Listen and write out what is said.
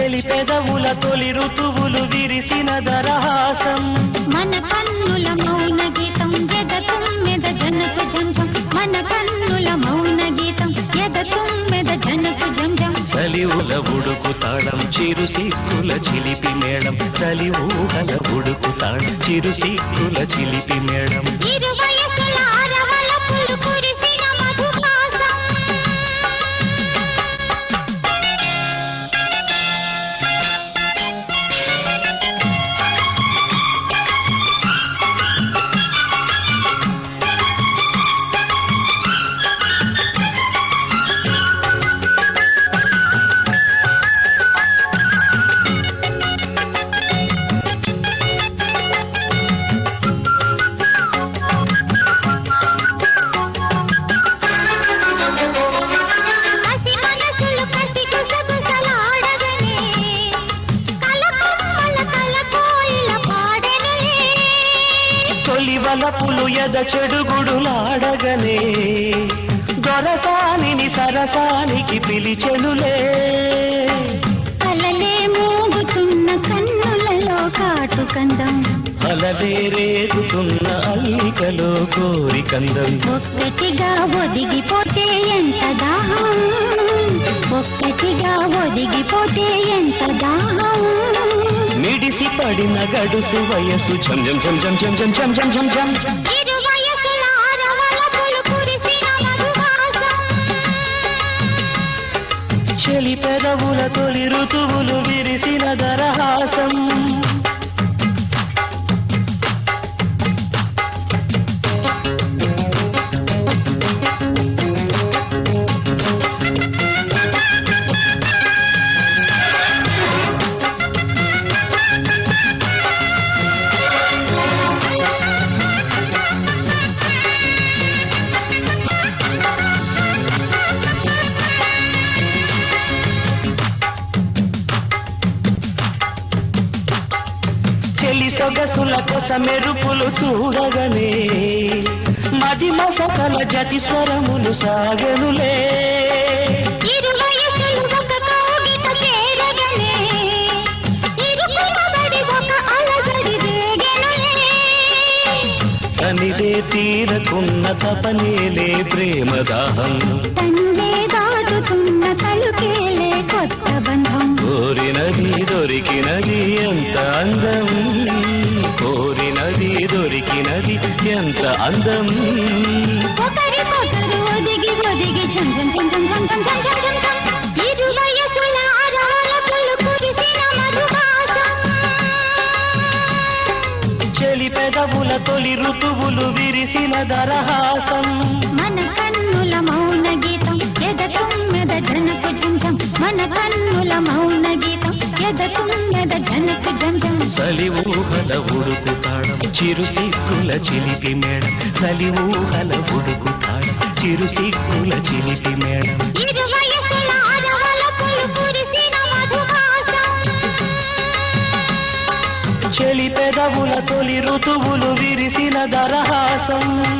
చెలి పెదవుల తొలి ఋతువులు విరిసిన దరహాసం. మన కన్నుల మౌన గీతం ఎద తుమ్మెద జనకు జంజం. మన కన్నుల మౌన గీతం ఎద తుమ్మెద జనకు జంజం. చలివుల ఉడుకు తాళం చిరు సిక్కుల చిలిపి మేడం చలి ఊహల ఉడుకు తాళం చిరు సిక్కుల చిలిపి మేడం ఇరు తొలి వలపులు ఎద చెడుగుడులాడగనే? దొరసానిని సరసానికి పిలిచెనులే. కలలే మోగుతున్న కన్నులలో కాటు కందం. అలలే రేగుతున్న అల్లికలో కోరికందం ఒక్కటిగా ఒదిగిపోతే ఎంత దాహం? ఒక్కటిగా ఒదిగిపోతే ఎంత మిడిసి పడిన గడుసు వయసు. ఝం ఝం ఝం ఝం ఝం ఝం ఝం ఝం ఝం. ఝం ఇరు వయసుల అరవలపులు కురిసిన మధుమాసం చెలి పెదవుల తొలి ఋతువులు విరిసిన దరహాసం సొగసుల కొస మెరుపులు చూడగనే. మది మసకల జతి స్వరములు సాగనులే. కనివే తీరకున్న తపనేలే ప్రేమ దాహం. తనువే దాటుతున్న తలుకేలే కొత్త బంధం. కోరినది దొరికినది ఎంత అందం. దొరికినది ఎంత అందం? ఒదిగి ఒదిగి ఝం ఝం ఝం ఝం. ఇరు వయసుల అరవలపులు కురిసిన మధుమాసం చెలి పెదవుల తొలి ఋతువులు విరిసిన దరహాసం మన కన్నుల మౌన గీతం ఎద తుమ్మెద జనకు జంజం మన కన్నుల మౌన గీతం ఎద తుమ్మెద చలి ఊహల ఉడుకు తాళం. చిరు సిక్కుల చిలిపి మేడం. చలి ఊహల ఉడుకు తాళం. చిరు సిక్కుల చిలిపి మేడం. చెలి పెదవుల తొలి ఋతువులు విరిసిన దరహాసం.